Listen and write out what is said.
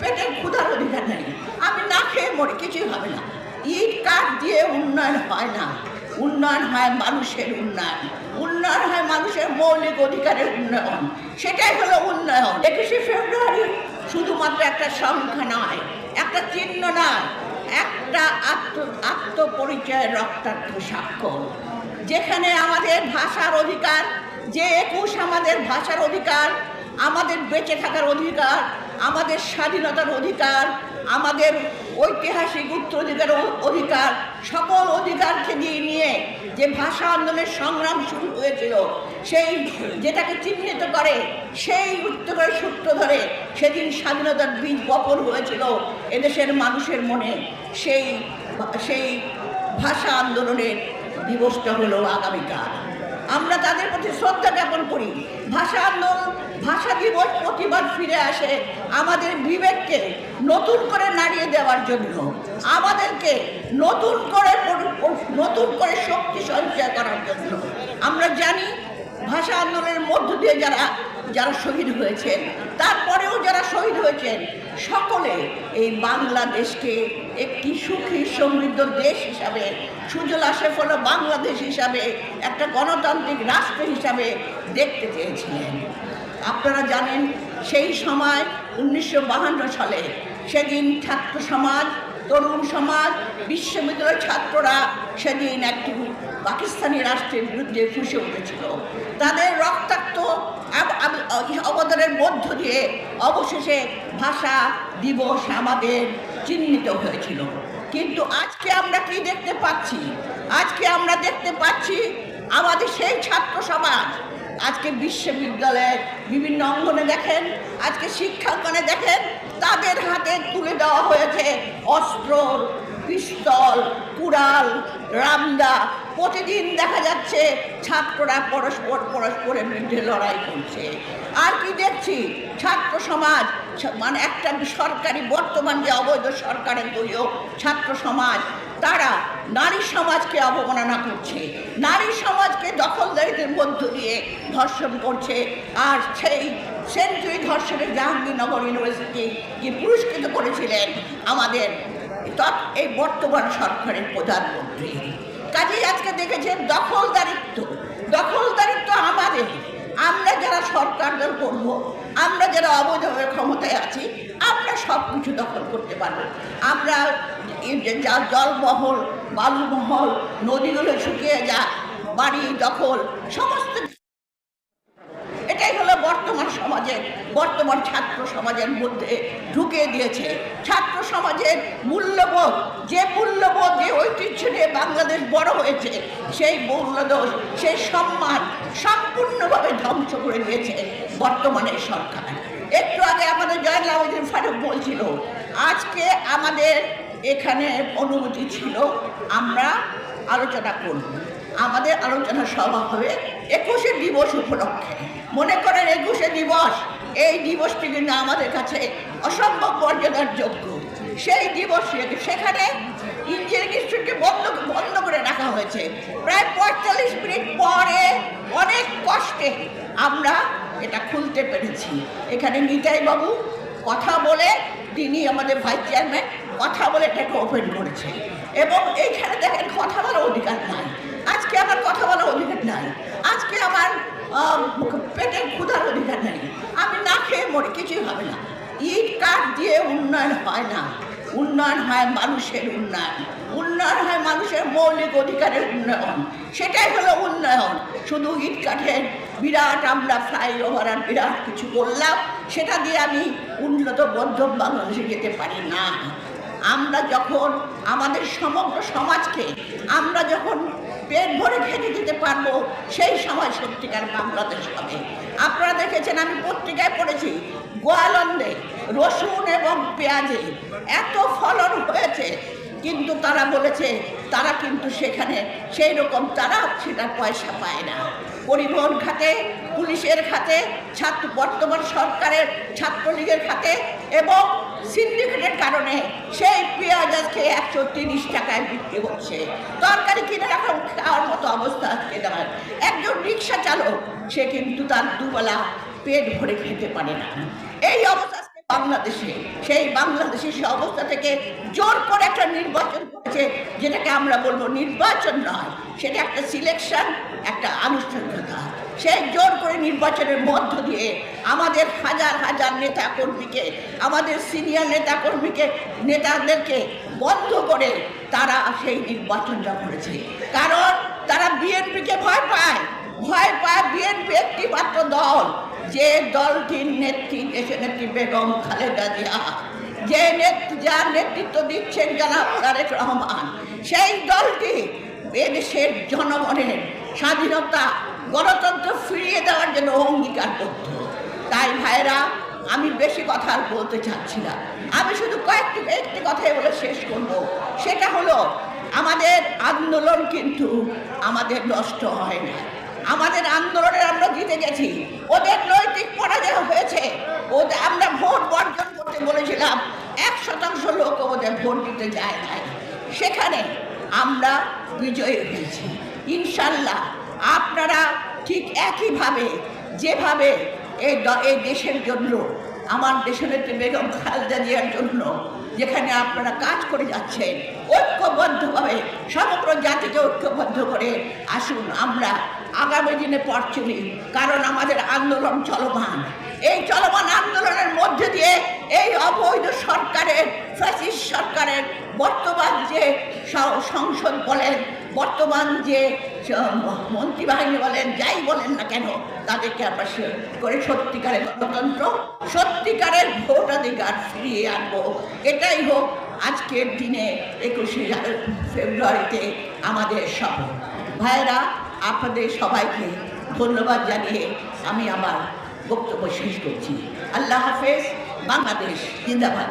পেটের ক্ষুধার অধিকার নেই আমি না খেয়ে মরে, কিছুই হবে না। ইট, কাঠ দিয়ে উন্নয়ন হয় না। উন্নয়ন হয় মানুষের উন্নয়ন। উন্নয়ন হয় মানুষের মৌলিক অধিকারের উন্নয়ন। সেটাই হলো উন্নয়ন। একুশে ফেব্রুয়ারি শুধুমাত্র একটা সংখ্যা নয়, একটা চিহ্ন নয়, একটা আত্ম আত্মপরিচয়ের রক্তাক্ত স্বাক্ষর যেখানে আমাদের ভাষার অধিকার, যে একুশ আমাদের ভাষার অধিকার, আমাদের বেঁচে থাকার অধিকার আমাদের স্বাধীনতার অধিকার, আমাদের ঐতিহাসিক উত্তরাধিকার অধিকার, সকল অধিকারকে দিয়ে নিয়ে যে ভাষা আন্দোলনের সংগ্রাম শুরু হয়েছিল, সেই যেটাকে চিহ্নিত করে, সেই উত্তরের সূত্র ধরে সেদিন স্বাধীনতার বীজ বপন হয়েছিল এদেশের মানুষের মনে। সেই সেই ভাষা আন্দোলনের দিবসটা হলো আগামীকাল। আমরা তাদের প্রতি শ্রদ্ধা জ্ঞাপন করি। ভাষা আন্দোলন ভাষা দিবস প্রতিবার ফিরে আসে আমাদের বিবেককে নতুন করে নাড়িয়ে দেওয়ার জন্য। আমাদেরকে নতুন করে নতুন করে শক্তি সঞ্চয় করার জন্য। আমরা জানি ভাষা আন্দোলনের মধ্য দিয়ে যারা যারা শহীদ হয়েছেন তারপরেও যারা শহীদ হয়েছেন, সকলে এই বাংলাদেশকে একটি সুখী সমৃদ্ধ দেশ হিসাবে, সুজলা সেফল বাংলাদেশ হিসাবে, একটা গণতান্ত্রিক রাষ্ট্র হিসাবে দেখতে চেয়েছিলেন। আপনারা জানেন, সেই সময় উনিশশো সালে সেদিন ছাত্র সমাজ, তরুণ সমাজ, বিশ্ববিদ্যালয়ের ছাত্ররা সেদিন একটি পাকিস্তানি রাষ্ট্রের বিরুদ্ধে ফুসে উঠেছিল। তাদের রক্তাক্ত অবদানের মধ্য দিয়ে অবশেষে ভাষা দিবস আমাদের চিহ্নিত হয়েছিল। কিন্তু আজকে আমরা কি দেখতে পাচ্ছি? আজকে আমরা দেখতে পাচ্ছি আমাদের সেই ছাত্র সমাজ। আজকে বিশ্ববিদ্যালয়ের বিভিন্ন অঙ্গনে দেখেন, আজকে শিক্ষাঙ্গনে দেখেন, তাদের হাতে তুলে দেওয়া হয়েছে অস্ত্র, পিস্তল, কুড়াল রামদা, প্রতিদিন দেখা যাচ্ছে ছাত্ররা পরস্পর পরস্পরের বিরুদ্ধে লড়াই করছে। আর কি দেখছি? ছাত্র সমাজ মানে একটা সরকারি, বর্তমান যে অবৈধ সরকারের দলীয় ছাত্র সমাজ, তারা নারী সমাজকে অবমাননা করছে। নারী সমাজকে দখলদারিদের মধ্য দিয়ে ধর্ষণ করছে। আর সেই সেঞ্চুরি ধর্ষণের জাহাঙ্গীরনগর ইউনিভার্সিটি যে পুরস্কৃত করেছিলেন আমাদের তৎ- এই বর্তমান সরকারের প্রধানমন্ত্রী। কাজেই আজকে দেখেছেন দখলদারিত্ব দখলদারিত্ব আমাদের। আমরা যারা সরকার করব, আমরা যারা অবৈধভাবে ক্ষমতায় আছি, আমরা সব কিছু দখল করতে পারব। আমরা জলমহল, বালুমহল, নদীগুলো শুকিয়ে যা, বাড়ি দখল, সমস্ত এটাই হলো বর্তমান সমাজের বর্তমান ছাত্র সমাজের মধ্যে ঢুকে দিয়েছে। ছাত্র সমাজের মূল্যবোধ, যে মূল্যবোধ, যে ঐতিহ্য নিয়ে বাংলাদেশ বড় হয়েছে, সেই মূল্যবোধ, সেই সম্মান সম্পূর্ণভাবে ধ্বংস করে দিয়েছে বর্তমানের সরকার। একটু আগে আমাদের আবেদিন ফারুক বলছিল, আজকে আমাদের এখানে অনুমতি ছিল, আমরা আলোচনা করব। আমাদের আলোচনা সভা হবে একুশে দিবস উপলক্ষে। মনে করেন একুশে দিবস এই দিবসটি কিন্তু আমাদের কাছে অসম্ভব মর্যাদার যোগ্য। সেই দিবস সেখানে ইঞ্জিনিয়ারিং ইনস্টিটিউটকে বন্ধ বন্ধ করে রাখা হয়েছে। প্রায় পঁয়তাল্লিশ মিনিট পরে অনেক কষ্টে আমরা এটা খুলতে পেরেছি। এখানে নিতাই বাবু কথা বলে, তিনি আমাদের ভাইস চেয়ারম্যান, কথা বলে এটাকে ওপেন করেছে। এবং এইখানে দেখেন, কথা বলার অধিকার নাই। আজকে আমার কথা বলার অধিকার নাই। আজকে আমার পেটের ক্ষুধার অধিকার নেই। আমি না খেয়ে মরে, কিছুই হবে না। ইট কাঠ দিয়ে উন্নয়ন হয় না। উন্নয়ন হয় মানুষের উন্নয়ন। উন্নয়ন হয় মানুষের মৌলিক অধিকারের উন্নয়ন। সেটাই হলো উন্নয়ন। শুধু ইট কাঠের বিরাট আমরা ফ্লাইওভার আর বিরাট কিছু করলাম, সেটা দিয়ে আমি উন্নত মধ্যম বাংলাদেশে যেতে পারি না। আমরা যখন আমাদের সমগ্র সমাজকে, আমরা যখন পেট ভরে খেতে দিতে পারব, সেই সময় সত্যিকার বাংলাদেশ হবে। আপনারা দেখেছেন, আমি পত্রিকায় পড়েছি, গোয়ালন্দে রসুন এবং পেঁয়াজে এত ফলন হয়েছে, কিন্তু তারা বলেছে, তারা কিন্তু সেখানে সেই রকম তারা সেটা পয়সা পায় না। পরিবহন খাতে, পুলিশের খাতে, ছাত্র বর্তমান সরকারের ছাত্রলীগের খাতে এবং সিন্ডিকেটের কারণে সেই পেঁয়াজ আজকে একশো তিরিশ টাকায় বিক্রি হচ্ছে। তরকারি কিনে এখন খাওয়ার মতো অবস্থা আজকে নয়। একজন রিক্সা চালক, সে কিন্তু তার দুবেলা পেট ভরে খেতে পারে না। এই অবস্থা বাংলাদেশে। সেই বাংলাদেশের সে অবস্থা থেকে জোর করে একটা নির্বাচন করেছে যেটাকে আমরা বলব নির্বাচন নয়, সেটা একটা সিলেকশন একটা আনুষ্ঠানিকতা। সেই জোর করে নির্বাচনের মধ্য দিয়ে আমাদের হাজার হাজার নেতা কর্মীকে, আমাদের সিনিয়র নেতা কর্মীকে, নেতাদেরকে বন্ধ করে তারা সেই নির্বাচনটা করেছে। কারণ তারা বিএনপিকে ভয় পায়। ভয় পায় বিএনপি একটি মাত্র দল। যে দলটির নেত্রী, দেশের নেত্রী বেগম খালেদা জিয়া। যে নেত্রী, যার নেতৃত্ব দিচ্ছেন জনাব তারেক রহমান। সেই দলটি এদেশের জনগণের স্বাধীনতা গণতন্ত্র ফিরিয়ে দেওয়ার জন্য অঙ্গীকার অঙ্গীকারবদ্ধ তাই ভাইরা আমি বেশি কথা আর বলতে চাচ্ছি না। আমি শুধু কয়েকটি, একটি কথাই বলে শেষ করব। সেটা হলো, আমাদের আন্দোলন কিন্তু আমাদের নষ্ট হয় না। আমাদের আন্দোলনে আমরা জিতে গেছি। ওদের নৈতিক পরাজয় হয়েছে। ওদের আমরা ভোট বর্জন করতে বলেছিলাম। এক শতাংশ লোক ওদের ভোট দিতে যায় নাই। সেখানে আমরা বিজয়ী হয়েছি। ইনশাল্লাহ, আপনারা ঠিক একইভাবে, যেভাবে এই এই দেশের জন্য, আমার দেশের নেত্রী বেগম খালেদা জিয়ার জন্য যেখানে আপনারা কাজ করে যাচ্ছেন, ঐক্যবদ্ধভাবে, সমগ্র জাতিকে ঐক্যবদ্ধ করে আসুন আমরা আগামী দিনে পথ চলি কারণ আমাদের আন্দোলন চলমান। এই চলমান আন্দোলনের মধ্যে দিয়ে এই অবৈধ সরকারের ফ্যাসিস্ট সরকারের বর্তমান যে সংসদ বলেন, বর্তমান যে মন্ত্রী বাহিনী বলেন, যাই বলেন না কেন, তাদেরকে আমরা করে সত্যিকারের গণতন্ত্র, সত্যিকারের ভোটাধিকার ফিরিয়ে আনব। এটাই হোক আজকের দিনে একুশে ফেব্রুয়ারিতে আমাদের শপথ ভাইয়েরা, আপনাদের সবাইকে ধন্যবাদ জানিয়ে আমি আমার বক্তব্য শেষ করছি। আল্লাহ হাফেজ বাংলাদেশ জিন্দাবাদ।